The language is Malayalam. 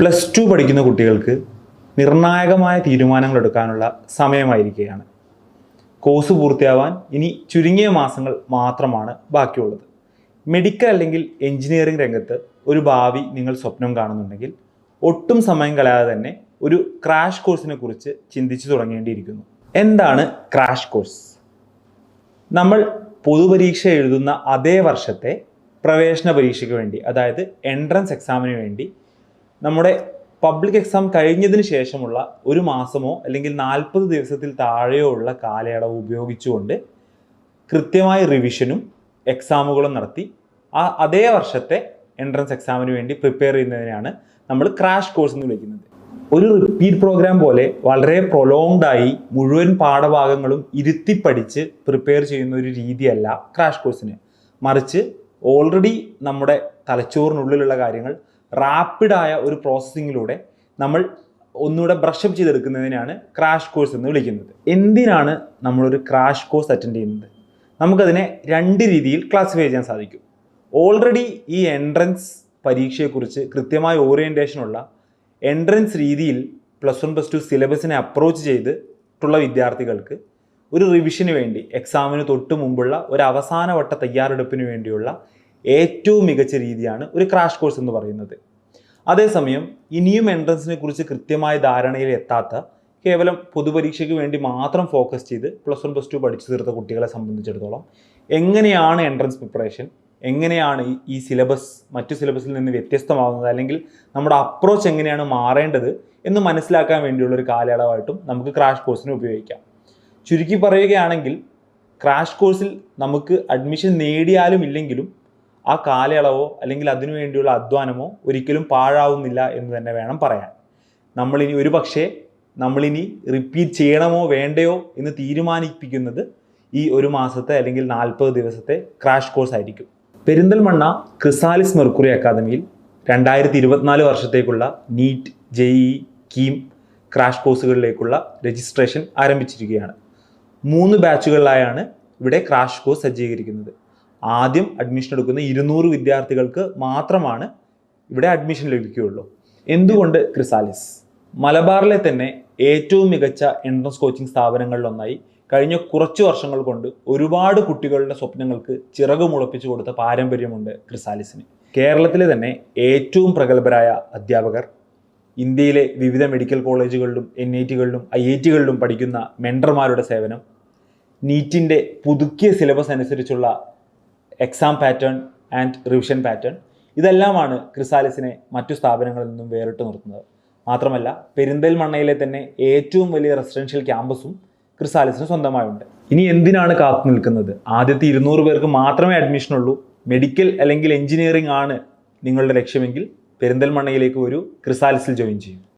പ്ലസ് ടു പഠിക്കുന്ന കുട്ടികൾക്ക് നിർണായകമായ തീരുമാനങ്ങൾ എടുക്കാനുള്ള സമയമായിരിക്കുകയാണ്. കോഴ്സ് പൂർത്തിയാവാൻ ഇനി ചുരുങ്ങിയ മാസങ്ങൾ മാത്രമാണ് ബാക്കിയുള്ളത്. മെഡിക്കൽ അല്ലെങ്കിൽ എഞ്ചിനീയറിംഗ് രംഗത്ത് ഒരു ഭാവി നിങ്ങൾ സ്വപ്നം കാണുന്നുണ്ടെങ്കിൽ ഒട്ടും സമയം കളയാതെ തന്നെ ഒരു ക്രാഷ് കോഴ്സിനെ കുറിച്ച് ചിന്തിച്ചു തുടങ്ങേണ്ടിയിരിക്കുന്നു. എന്താണ് ക്രാഷ് കോഴ്സ്? നമ്മൾ പൊതുപരീക്ഷ എഴുതുന്ന അതേ വർഷത്തെ പ്രവേശന പരീക്ഷയ്ക്ക് വേണ്ടി അതായത് എൻട്രൻസ് എക്സാമിന് വേണ്ടി നമ്മുടെ പബ്ലിക് എക്സാം കഴിഞ്ഞതിന് ശേഷമുള്ള ഒരു മാസമോ അല്ലെങ്കിൽ നാൽപ്പത് ദിവസത്തിൽ താഴെയോ ഉള്ള കാലയളവ് ഉപയോഗിച്ചുകൊണ്ട് കൃത്യമായ റിവിഷനും എക്സാമുകളും നടത്തി ആ അതേ വർഷത്തെ എൻട്രൻസ് എക്സാമിന് വേണ്ടി പ്രിപ്പയർ ചെയ്യുന്നതിനാണ് നമ്മൾ ക്രാഷ് കോഴ്സ് എന്ന് വിളിക്കുന്നത്. ഒരു റിപ്പീറ്റ് പ്രോഗ്രാം പോലെ വളരെ പ്രൊലോങ്ഡായി മുഴുവൻ പാഠഭാഗങ്ങളും ഇരുത്തി പഠിച്ച് പ്രിപ്പയർ ചെയ്യുന്ന ഒരു രീതിയല്ല ക്രാഷ് കോഴ്സിന് മറിച്ച് ഓൾറെഡി നമ്മുടെ തലച്ചോറിനുള്ളിലുള്ള കാര്യങ്ങൾ റാപ്പിഡായ ഒരു പ്രോസസ്സിങ്ങിലൂടെ നമ്മൾ ഒന്നുകൂടെ ബ്രഷപ്പ് ചെയ്തെടുക്കുന്നതിനാണ് ക്രാഷ് കോഴ്സ് എന്ന് വിളിക്കുന്നത്. എന്തിനാണ് നമ്മളൊരു ക്രാഷ് കോഴ്സ് അറ്റൻഡ് ചെയ്യുന്നത്? നമുക്കതിനെ രണ്ട് രീതിയിൽ ക്ലാസിഫൈ ചെയ്യാൻ സാധിക്കും. ഓൾറെഡി ഈ എൻട്രൻസ് പരീക്ഷയെക്കുറിച്ച് കൃത്യമായ ഓറിയന്റേഷനുള്ള എൻട്രൻസ് രീതിയിൽ പ്ലസ് വൺ പ്ലസ് ടു സിലബസിനെ അപ്രോച്ച് ചെയ്തിട്ടുള്ള വിദ്യാർത്ഥികൾക്ക് ഒരു റിവിഷന് വേണ്ടി എക്സാമിന് തൊട്ട് മുമ്പുള്ള ഒരു അവസാനവട്ട തയ്യാറെടുപ്പിന് വേണ്ടിയുള്ള ഏറ്റവും മികച്ച രീതിയാണ് ഒരു ക്രാഷ് കോഴ്സ് എന്ന് പറയുന്നത്. അതേസമയം ഇനിയും എൻട്രൻസിനെ കുറിച്ച് കൃത്യമായ ധാരണയിൽ എത്താത്ത കേവലം പൊതുപരീക്ഷയ്ക്ക് വേണ്ടി മാത്രം ഫോക്കസ് ചെയ്ത് പ്ലസ് വൺ പ്ലസ് ടു പഠിച്ചു തീർത്ത കുട്ടികളെ സംബന്ധിച്ചിടത്തോളം എങ്ങനെയാണ് എൻട്രൻസ് പ്രിപ്പറേഷൻ എങ്ങനെയാണ് ഈ- സിലബസ് മറ്റു സിലബസിൽ നിന്ന് വ്യത്യസ്തമാകുന്നത്? അല്ലെങ്കിൽ നമ്മുടെ അപ്രോച്ച് എങ്ങനെയാണ് മാറേണ്ടത് എന്ന് മനസ്സിലാക്കാൻ വേണ്ടിയുള്ള ഒരു കാലയളവായിട്ടും നമുക്ക് ക്രാഷ് കോഴ്സിനെ ഉപയോഗിക്കാം. ചുരുക്കി പറയുകയാണെങ്കിൽ ക്രാഷ് കോഴ്സിൽ നമുക്ക് അഡ്മിഷൻ നേടിയാലും ഇല്ലെങ്കിലും ആ കാലയളവോ അല്ലെങ്കിൽ അതിനു വേണ്ടിയുള്ള അധ്വാനമോ ഒരിക്കലും പാഴാവുന്നില്ല എന്ന് തന്നെ വേണം പറയാൻ. നമ്മളിനി ഒരു പക്ഷേ നമ്മളിനി റിപ്പീറ്റ് ചെയ്യണമോ വേണ്ടയോ എന്ന് തീരുമാനിപ്പിക്കുന്നത് ഈ ഒരു മാസത്തെ അല്ലെങ്കിൽ നാൽപ്പത് ദിവസത്തെ ക്രാഷ് കോഴ്സ് ആയിരിക്കും. പെരിന്തൽമണ്ണ ക്രിസാലിസ് മെർക്കുറി അക്കാദമിയിൽ രണ്ടായിരത്തി ഇരുപത്തിനാല് വർഷത്തേക്കുള്ള നീറ്റ് ജെഇ കീം ക്രാഷ് കോഴ്സുകളിലേക്കുള്ള രജിസ്ട്രേഷൻ ആരംഭിച്ചിരിക്കുകയാണ്. മൂന്ന് ബാച്ചുകളിലായാണ് ഇവിടെ ക്രാഷ് കോഴ്സ് സജ്ജീകരിക്കുന്നത്. ആദ്യം അഡ്മിഷൻ എടുക്കുന്ന ഇരുന്നൂറ് വിദ്യാർത്ഥികൾക്ക് മാത്രമാണ് ഇവിടെ അഡ്മിഷൻ ലഭിക്കുകയുള്ളൂ. എന്തുകൊണ്ട് ക്രിസാലിസ്? മലബാറിലെ തന്നെ ഏറ്റവും മികച്ച എൻട്രൻസ് കോച്ചിങ് സ്ഥാപനങ്ങളിലൊന്നായി കഴിഞ്ഞ കുറച്ച് വർഷങ്ങൾ കൊണ്ട് ഒരുപാട് കുട്ടികളുടെ സ്വപ്നങ്ങൾക്ക് ചിറക് മുളപ്പിച്ചു കൊടുത്ത പാരമ്പര്യമുണ്ട് ക്രിസാലിസിന്. കേരളത്തിലെ തന്നെ ഏറ്റവും പ്രഗത്ഭരായ അധ്യാപകർ ഇന്ത്യയിലെ വിവിധ മെഡിക്കൽ കോളേജുകളിലും എൻ ഐ ടികളിലും ഐ ഐ ടികളിലും പഠിക്കുന്ന മെൻഡർമാരുടെ സേവനം നീറ്റിന്റെ പുതുക്കിയ സിലബസ് അനുസരിച്ചുള്ള exam pattern and revision pattern ഇതെല്ലാമാണ് ക്രിസാലിസിനെ മറ്റു സ്ഥാപനങ്ങളിൽ നിന്നും വേറിട്ട് നിർത്തുന്നത്. മാത്രമല്ല പെരിന്തൽമണ്ണയിലെ തന്നെ ഏറ്റവും വലിയ റെസിഡൻഷ്യൽ ക്യാമ്പസും ക്രിസാലിസിന് സ്വന്തമായുണ്ട്. ഇനി എന്തിനാണ് കാത്തു നിൽക്കുന്നത്? ആദ്യത്തെ ഇരുന്നൂറ് പേർക്ക് മാത്രമേ അഡ്മിഷൻ ഉള്ളൂ. മെഡിക്കൽ അല്ലെങ്കിൽ എഞ്ചിനീയറിംഗ് ആണ് നിങ്ങളുടെ ലക്ഷ്യമെങ്കിൽ പെരിന്തൽമണ്ണയിലേക്ക് ഒരു ക്രിസാലിസിൽ ജോയിൻ ചെയ്യും.